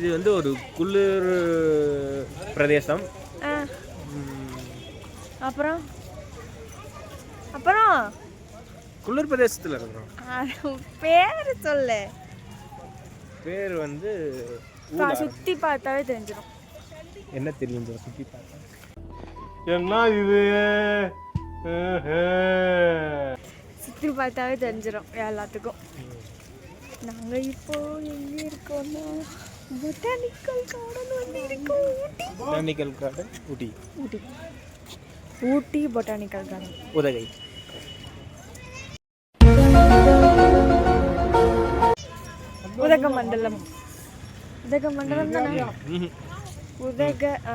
வந்து ஒரு குளிர் பிரதேசம். அப்புறம்? அப்புறம்? குளிர் பிரதேசத்தில் இருக்கிறோம். பேர் சொல்லு. பேர் வந்து சுற்றி பார்த்தாவே தெரிஞ்சிடும். என்ன தெரியும் சுத்தி பார்த்தா? என்ன இது? சுற்றி பார்த்தாவே தெரிஞ்சிடும் எல்லாத்துக்கும். நாங்கள் இப்போ எங்கே இருக்கோம்னா? பொட்டானிக்கல் கார்டன் வந்து இருக்கோம் Ooty botanical garden Ooty Ooty Ooty botanical garden Udhagai Udhagamandalam Udhagamandalam தானே ம்ஹும். உதக ஆ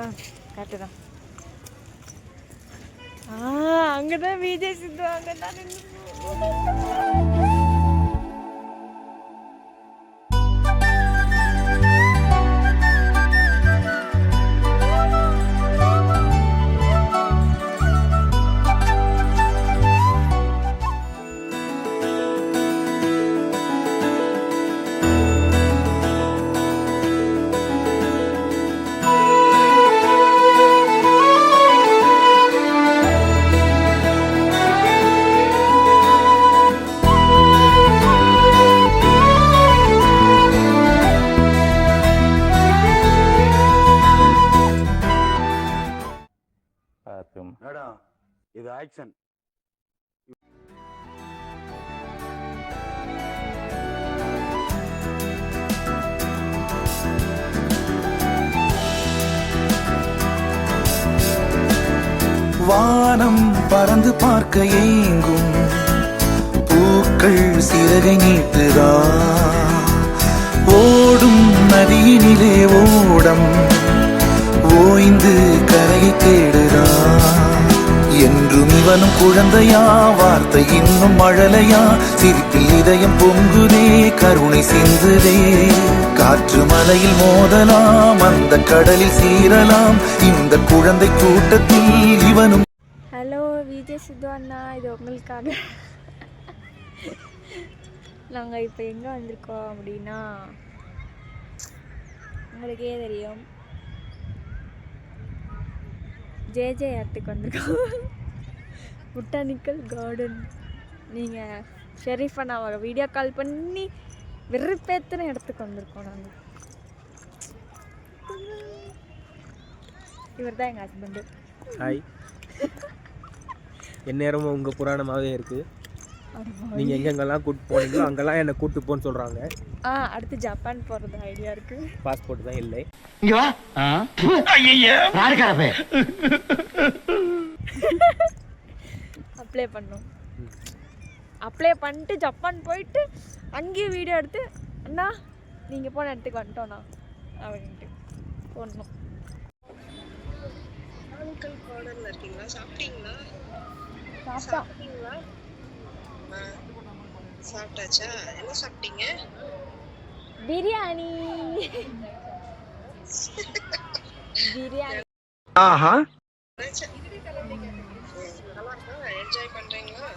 இது ஆக்ஷன் வானம் பறந்து பார்க்க ஏங்கும். பூக்கள் சிறகை நீட்டுதா? ஓடும் நதியினிலே ஓடம். ஓய்ந்து கரையை தேடுதா? என்றும் இவனும் குழந்தையா? வார்த்தை இன்னும் மழலையா? சிரிப்பில் இதயம் பொங்குதே கருணை சிந்துதே. காற்று மலையில் மோதலாம் அந்த கடலில் சீரலாம் இந்த குழந்தை கூட்டத்தில் இவனும் ஹலோ விஜய் சித்து அண்ணா இது உங்களுக்காக. நாங்கள் இப்போ எங்கே வந்திருக்கோம் அப்படின்னா உங்களுக்கே தெரியும். ஜேஜே இடத்துக்கு வந்திருக்கோம் பொட்டானிக்கல் கார்டன் நீங்கள் ஷெரீஃப் நான் வீடியோ கால் பண்ணி வெறுப்பேத்தின இடத்துக்கு வந்திருக்கோம் நாங்கள் இவர் தான் எங்கள் ஹஸ்பண்டு ஹாய் எந்நேரமும் உங்கள் புராணமாகவே இருக்குது நீங்கள் எங்கெங்கெல்லாம் கூட்டு போனீங்களோ அங்கெல்லாம் என்னை கூட்டு போன்னு சொல்கிறாங்க ஆ அடுத்து ஜப்பான் போகிறது ஐடியா இருக்குது பாஸ்போர்ட் தான் இல்லை. அப்ளை பண்ணோம். அப்ளை பண்ணிட்டு ஜப்பான் போயிட்டு அங்கேயும் வீடியோ எடுத்து அண்ணா நீங்கள் போன இடத்துக்கு வந்துட்டோண்ணா அப்படின்ட்டு போடணும். அங்கிள் கார்டன்ல இருக்கீங்களா? சாப்பிட்டீங்களா? சாப்பிட்டீங்களா. சாப்பிட்டாச்சா? என்ன சாப்பிட்டீங்க? பிரியாணி. பிரியாணி ஆஹா ம், நல்லா இருக்கா என்ஜாய் பண்றீங்களா?